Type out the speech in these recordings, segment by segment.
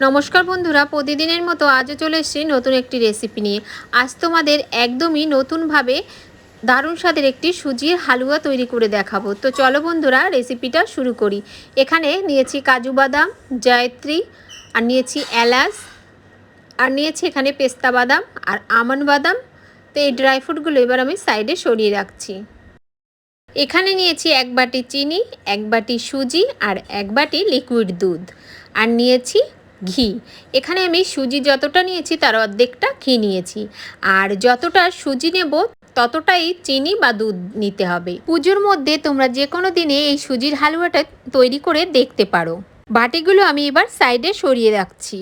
নমস্কার বন্ধুরা, প্রতিদিনের মতো আজও চলে এসেছি নতুন একটি রেসিপি নিয়ে। আজ তোমাদের একদমই নতুনভাবে দারুণ স্বাদের একটি সুজির হালুয়া তৈরি করে দেখাবো। তো চলো বন্ধুরা রেসিপিটা শুরু করি। এখানে নিয়েছি কাজু বাদাম, জয়ত্রী, আর নিয়েছি এলাচ, আর নিয়েছি এখানে পেস্তা বাদাম আর আমন্ড বাদাম। তো এই ড্রাই ফ্রুটগুলো এবার আমি সাইডে সরিয়ে রাখছি। এখানে নিয়েছি এক বাটি চিনি, এক বাটি সুজি আর এক বাটি লিকুইড দুধ। আর নিয়েছি ঘি। এখানে আমি সুজি যতটা নিয়েছি, তার অর্ধেকটা ঘি নিয়েছি। আর যতটা সুজি নেব, ততটাই চিনি বা দুধ নিতে হবে। পুজোর মধ্যে তোমরা যে কোনো দিনে এই সুজির হালুয়াটা তৈরি করে দেখতে পারো। বাটিগুলো আমি এবার সাইডে সরিয়ে রাখছি।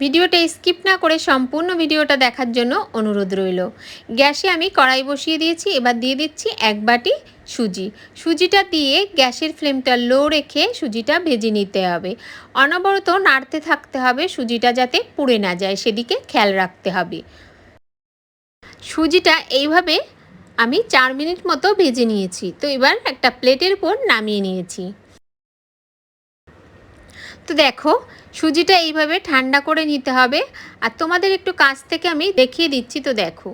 ভিডিওটা স্কিপ না করে সম্পূর্ণ ভিডিওটা দেখার জন্য অনুরোধ রইল। গ্যাসে আমি কড়াই বসিয়ে দিয়েছি, এবার দিয়ে দিচ্ছি এক বাটি সুজি। সুজিটা দিয়ে গ্যাসের ফ্লেমটা লো রেখে সুজিটা ভেজে নিতে হবে। অনবরত নাড়তে থাকতে হবে, সুজিটা যাতে পুড়ে না যায়, সেদিকে খেয়াল রাখতে হবে। সুজিটা এইভাবে আমি চার মিনিট মতো ভেজে নিয়েছি। তো এবার একটা প্লেটের উপর নামিয়ে নিয়েছি। তো দেখো, সুজিটা এইভাবে ঠান্ডা করে নিতে হবে। আর তোমাদের একটু কাছ থেকে আমি দেখিয়ে দিচ্ছি তো দেখো।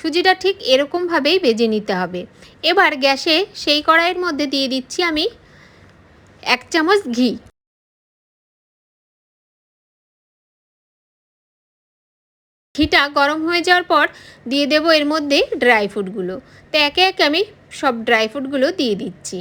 সুজিটা ঠিক এরকমভাবেই বেজে নিতে হবে। এবার গ্যাসে সেই কড়াইয়ের মধ্যে দিয়ে দিচ্ছি আমি এক চামচ ঘি। ঘিটা গরম হয়ে যাওয়ার পর দিয়ে দেব এর মধ্যে ড্রাই ফ্রুটগুলো। তো একে একে আমি সব ড্রাই ফ্রুটগুলো দিয়ে দিচ্ছি।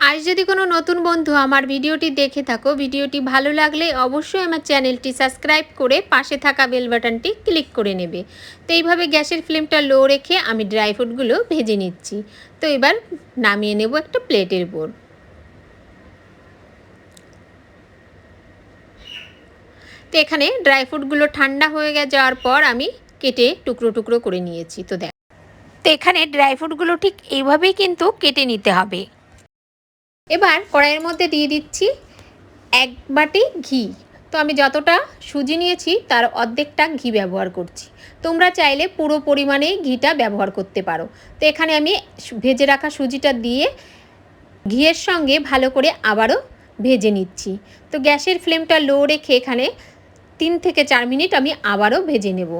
আজ যদি কোনো নতুন বন্ধু আমার ভিডিওটি দেখে থাকো, ভিডিওটি ভালো লাগলে অবশ্যই আমার চ্যানেলটি সাবস্ক্রাইব করে পাশে থাকা বেল বাটনটি ক্লিক করে নেবে। তো এইভাবে গ্যাসের ফ্লেমটা লো রেখে আমি ড্রাই ফ্রুটগুলো ভেজে নিচ্ছি। তো এবার নামিয়ে নেব একটা প্লেটের উপর। তো এখানে ড্রাই ফ্রুটগুলো ঠান্ডা হয়ে গে যাওয়ার পর আমি কেটে টুকরো টুকরো করে নিয়েছি। তো দেখ তো এখানে ড্রাই ফ্রুটগুলো ঠিক এইভাবেই কিন্তু কেটে নিতে হবে। এবার কড়াইয়ের মধ্যে দিয়ে দিচ্ছি এক বাটি ঘি। তো আমি যতটা সুজি নিয়েছি, তার অর্ধেকটা ঘি ব্যবহার করছি। তোমরা চাইলে পুরো পরিমাণেই ঘিটা ব্যবহার করতে পারো। তো এখানে আমি ভেজে রাখা সুজিটা দিয়ে ঘিয়ের সঙ্গে ভালো করে আবারও ভেজে নিচ্ছি। তো গ্যাসের ফ্লেমটা লো রেখে এখানে তিন থেকে চার মিনিট আমি আবারও ভেজে নেব।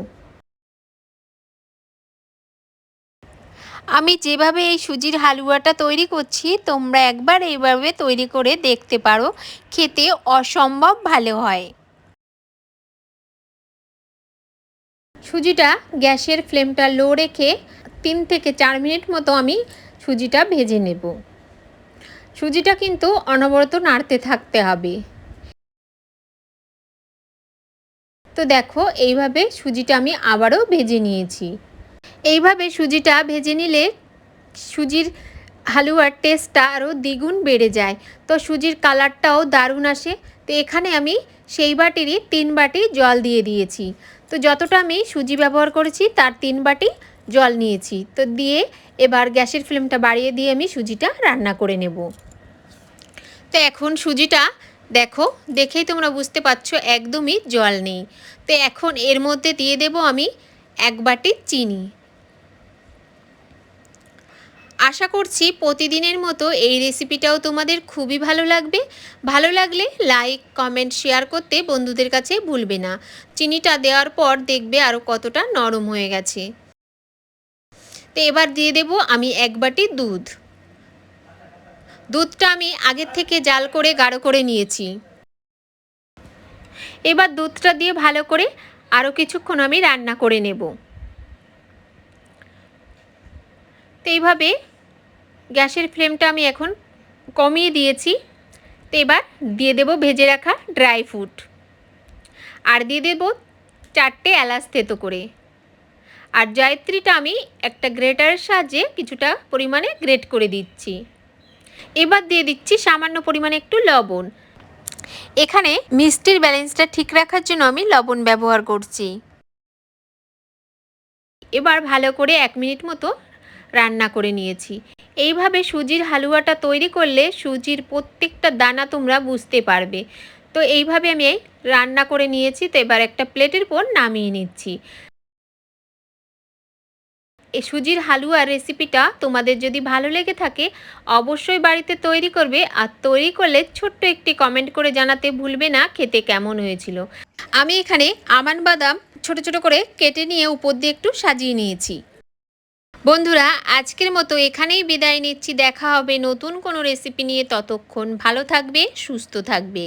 আমি যেভাবে এই সুজির হালুয়াটা তৈরি করছি, তোমরা একবার এইভাবে তৈরি করে দেখতে পারো। খেতে অসম্ভব ভালো হয়। সুজিটা গ্যাসের ফ্লেমটা লো রেখে তিন থেকে চার মিনিট মতো আমি সুজিটা ভেজে নেব। সুজিটা কিন্তু অনবরত নাড়তে থাকতে হবে। তো দেখো, এইভাবে সুজিটা আমি আবারও ভেজে নিয়েছি। এইভাবে সুজিটা ভেজে নিলে সুজির হালুয়ার টেস্টটা আরও দ্বিগুণ বেড়ে যায়। তো সুজির কালারটাও দারুণ আসে। তো এখানে আমি সেই বাটিরই তিন বাটি জল দিয়ে দিয়েছি। তো যতটা আমি সুজি ব্যবহার করেছি, তার তিন বাটি জল নিয়েছি। তো দিয়ে এবার গ্যাসের ফ্লেমটা বাড়িয়ে দিয়ে আমি সুজিটা রান্না করে নেব। তো এখন সুজিটা দেখো, দেখেই তোমরা বুঝতে পারছ একদমই জল নেই। তো এখন এর মধ্যে দিয়ে দেব আমি এক বাটি চিনি। আশা করছি প্রতিদিনের মতো এই রেসিপিটাও তোমাদের খুবই ভালো লাগবে। ভালো লাগলে লাইক কমেন্ট শেয়ার করতে বন্ধুদের কাছে ভুলবে না। চিনিটা দেওয়ার পর দেখবে আরও কতটা নরম হয়ে গেছে। তো এবার দিয়ে দেব আমি এক বাটি দুধ। দুধটা আমি আগের থেকে জাল করে, গাঢ় করে নিয়েছি। এবার দুধটা দিয়ে ভালো করে আরও কিছুক্ষণ আমি রান্না করে নেব। তো এইভাবে গ্যাসের ফ্লেমটা আমি এখন কমিয়ে দিয়েছি। তো এবার দিয়ে দেব ভেজে রাখা ড্রাই ফ্রুট। আর দিয়ে দেব চারটে এলাচ থেতো করে। আর জয়ত্রীটা আমি একটা গ্রেটারের সাহায্যে কিছুটা পরিমাণে গ্রেট করে দিচ্ছি। এবার দিয়ে দিচ্ছি সামান্য পরিমাণে একটু লবণ। এখানে মিষ্টির ব্যালেন্সটা ঠিক রাখার জন্য আমি লবণ ব্যবহার করছি। এবার ভালো করে এক মিনিট মতো রান্না করে নিয়েছি। এইভাবে সুজির হালুয়াটা তৈরি করলে সুজির প্রত্যেকটা দানা তোমরা বুঝতে পারবে। তো এইভাবে আমি রান্না করে নিয়েছি, তো এবার একটা প্লেটের পর নামিয়ে নিচ্ছি। এই সুজির হালুয়ার রেসিপিটা তোমাদের যদি ভালো লেগে থাকে, অবশ্যই বাড়িতে তৈরি করবে আর তৈরি করলে ছোট্ট একটি কমেন্ট করে জানাতে ভুলবে না খেতে কেমন হয়েছিল। আমি এখানে আমান বাদাম ছোট ছোট করে কেটে নিয়ে উপর দিয়ে একটু সাজিয়ে নিয়েছি। বন্ধুরা, আজকের মতো এখানেই বিদায় নিচ্ছি। দেখা হবে নতুন কোনো রেসিপি নিয়ে ততক্ষণ ভালো থাকবে, সুস্থ থাকবে।